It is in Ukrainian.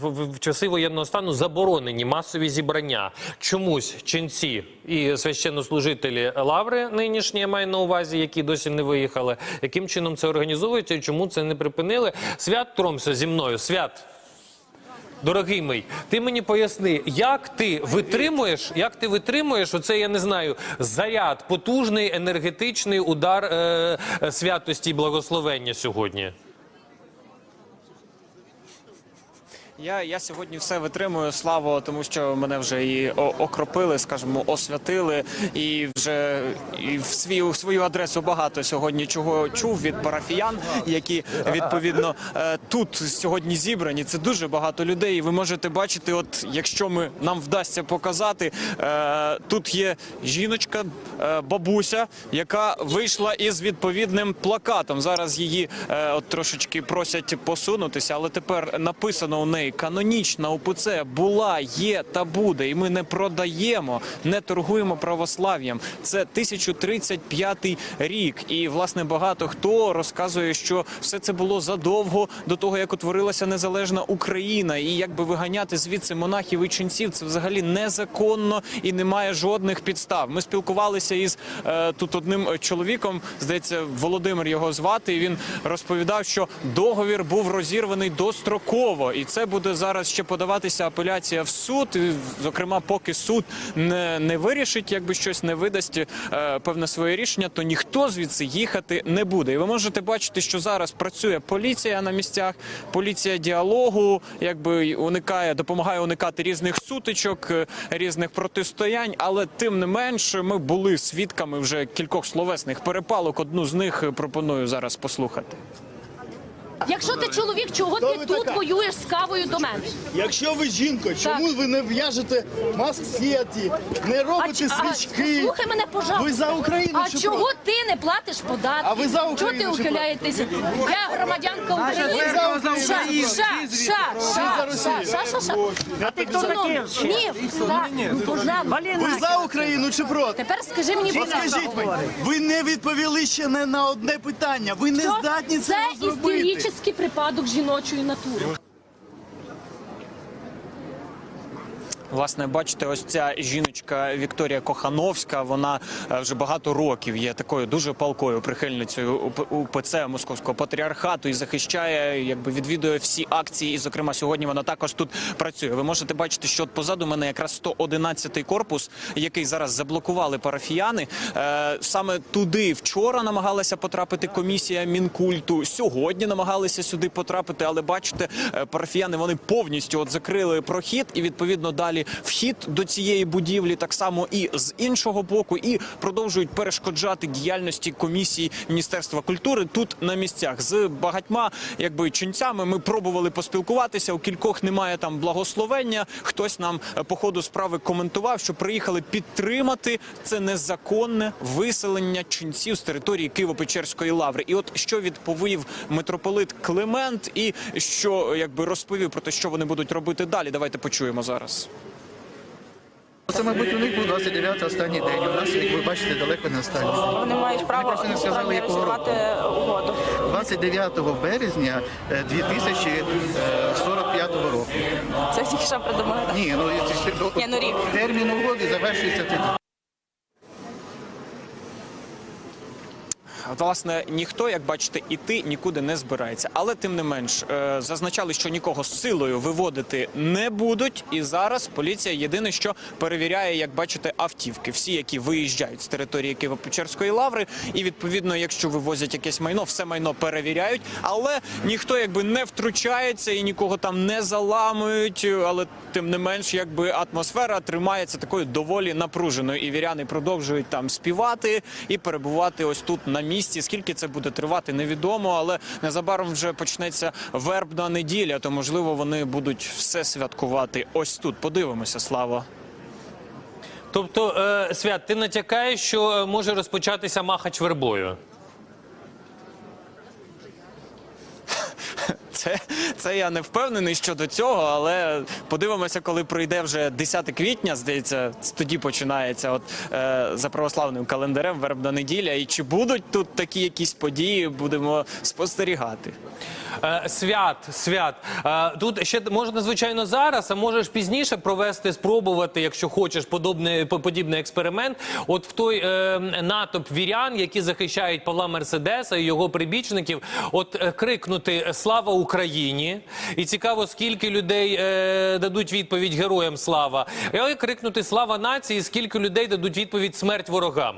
в, в- часи воєнного стану заборонені масові зібрання. Чомусь ченці і священнослужителі лаври нинішні я маю на увазі, які досі не виїхали. Яким чином це організовується і чому це не припинили? Свят Тромся зі мною. Свят. Дорогий мій, ти мені поясни, як ти витримуєш, як ти витримуєш оце, я не знаю, заряд, потужний енергетичний удар е, е, святості і благословення сьогодні. Я, я сьогодні все витримую, слава, тому що мене вже і окропили, скажімо, освятили, і вже і в свою, свою адресу багато сьогодні чого чув від парафіян, які відповідно е, тут сьогодні зібрані. Це дуже багато людей. І ви можете бачити, от якщо ми нам вдасться показати, е, тут є жіночка, е, бабуся, яка вийшла із відповідним плакатом. Зараз її от трошечки просять посунутися, але тепер написано у неї канонічна УПЦ була, є та буде. І ми не продаємо, не торгуємо православ'ям. Це 1035 рік. І власне багато хто розказує, що все це було задовго до того, як утворилася незалежна Україна, і якби виганяти звідси монахів і ченців, це взагалі незаконно і немає жодних підстав. Ми спілкувалися із е, тут одним чоловіком, здається, Володимир його звати. І він розповідав, що договір був розірваний достроково, і це буде зараз ще подаватися апеляція в суд. Зокрема, поки суд не, не вирішить, якби щось не видасть е, певне своє рішення, то ніхто звідси їхати не буде. І ви можете бачити, що зараз працює поліція на місцях, поліція діалогу, якби уникає, допомагає уникати різних сутичок, е, різних протистоянь. Але тим не менш, ми були свідками вже кількох словесних перепалок. Одну з них пропоную зараз послухати. Якщо ти чоловік, чого Хто ти ви тут така? воюєш з кавою до мене? Якщо ви жінка, чому ви не в'яжете маск-сеті, не робите ч- а, свічки? слухай мене, пожалуйста. Ви за Україну А чи чого проти? ти не платиш податки? А ви за Україну Чого чи ти ухиляєтеся? Я громадянка України. церква за Ша, Україну. ша, ша, ша, ша, ша, ша, ша. А ти хто такий? Ні, так, ну, пожалуйста. Ви за Україну чи проти? Тепер скажи мені, будь От ласка. скажіть мені, ви не відповіли ще не на одне питання. Ви не здатні це Це зробити. Істеричний припадок жіночої натури. Власне, бачите, ось ця жіночка Вікторія Кохановська. Вона е, вже багато років є такою дуже палкою прихильницею УП- УПЦ Московського патріархату і захищає, якби відвідує всі акції. І, зокрема, сьогодні вона також тут працює. Ви можете бачити, що позаду мене якраз 111-й корпус, який зараз заблокували парафіяни. Е, Саме туди вчора намагалася потрапити комісія мінкульту. Сьогодні намагалися сюди потрапити, але бачите, е, парафіяни вони повністю от закрили прохід і відповідно далі вхід до цієї будівлі, так само і з іншого боку, і продовжують перешкоджати діяльності комісії Міністерства культури тут на місцях. З багатьма якби ченцями ми пробували поспілкуватися. У кількох немає там благословення. Хтось нам е, по ходу справи коментував, що приїхали підтримати це незаконне виселення ченців з території Києво-Печерської лаври. І от що відповів митрополит Климент, і що якби розповів про те, що вони будуть робити далі. Давайте почуємо зараз. Це, мабуть, у них був 29 останній день. У нас, як ви бачите, далеко не останній. Вони мають право просто не сказали, якого року. угоду. 29 березня е, 2045 року. Це тільки що придумали. Ні, ну це Ні, ну, рік. термін угоди завершується тоді. Власне, ніхто, як бачите, іти нікуди не збирається. Але тим не менш е, зазначали, що нікого з силою виводити не будуть. І зараз поліція єдине, що перевіряє, як бачите, автівки, всі, які виїжджають з території Києво-Печерської лаври. І відповідно, якщо вивозять якесь майно, все майно перевіряють. Але ніхто якби не втручається і нікого там не заламують. Але тим не менш, якби атмосфера тримається такою доволі напруженою. І віряни продовжують там співати і перебувати ось тут на місці. Скільки це буде тривати, невідомо, але незабаром вже почнеться вербна неділя, то можливо вони будуть все святкувати ось тут. Подивимося, слава. Тобто, е, свят, ти натякаєш, що е, може розпочатися махач вербою. Це, це я не впевнений щодо цього, але подивимося, коли прийде вже 10 квітня, здається, тоді починається от е, за православним календарем вербна неділя. І чи будуть тут такі якісь події, будемо спостерігати. Е, Свят, свят. Е, Тут ще можна, звичайно, зараз, а можеш пізніше провести, спробувати, якщо хочеш, подобний, подібний експеримент. От в той е, натовп вірян, які захищають Павла Мерседеса і його прибічників, от е, крикнути Слава Україні! І цікаво, скільки людей е, дадуть відповідь героям слава. І крикнути Слава нації, скільки людей дадуть відповідь смерть ворогам.